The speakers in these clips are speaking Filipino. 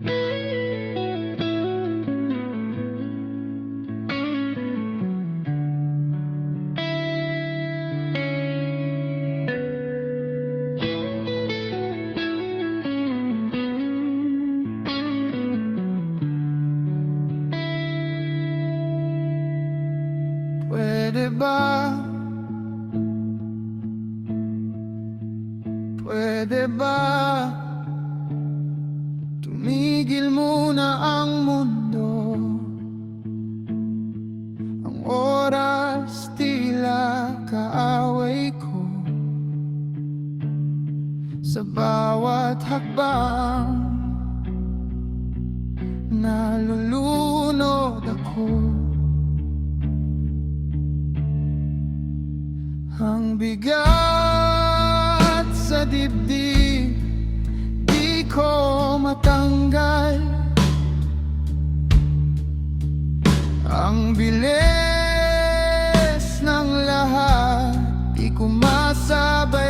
Pwede ba? Pwede ba? Oras tila kaaway ko. Sa bawat hakbang Nalulunod ako. Ang bigat sa dibdib Di ko matanggal себе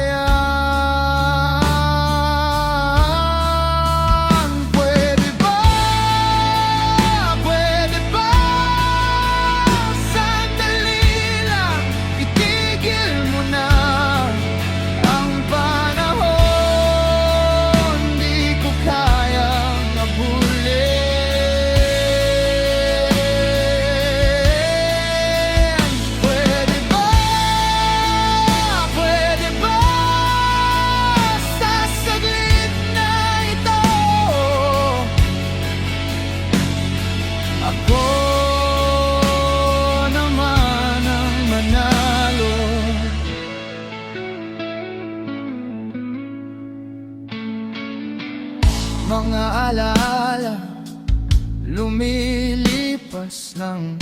Mga alaala Lumilipas ng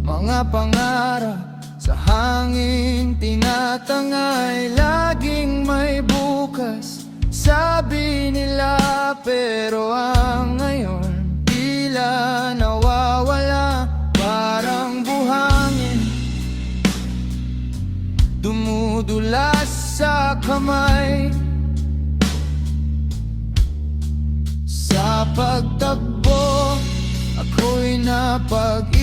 mga pangarap. Sa hangin tinatangay Laging may bukas. Sabi nila pero ang ngayon Tila nawawala. Parang buhangin Dumudulas sa kamay bug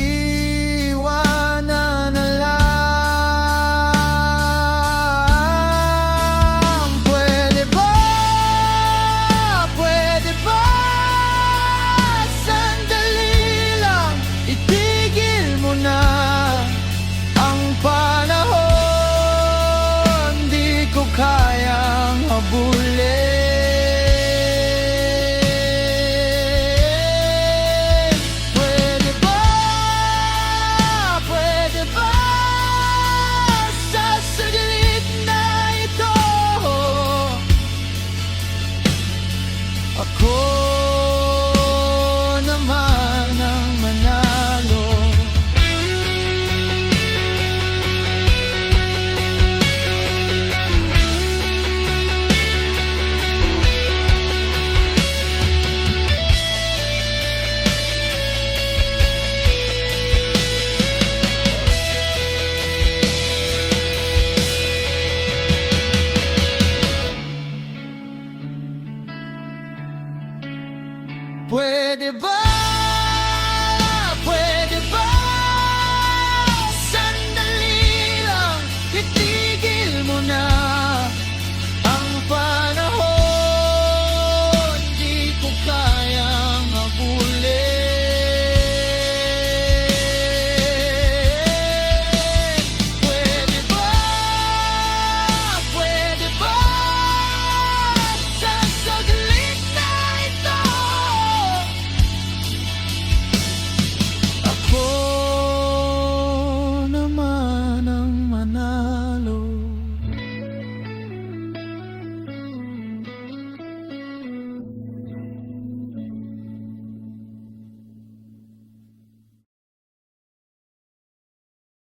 Pwede ba?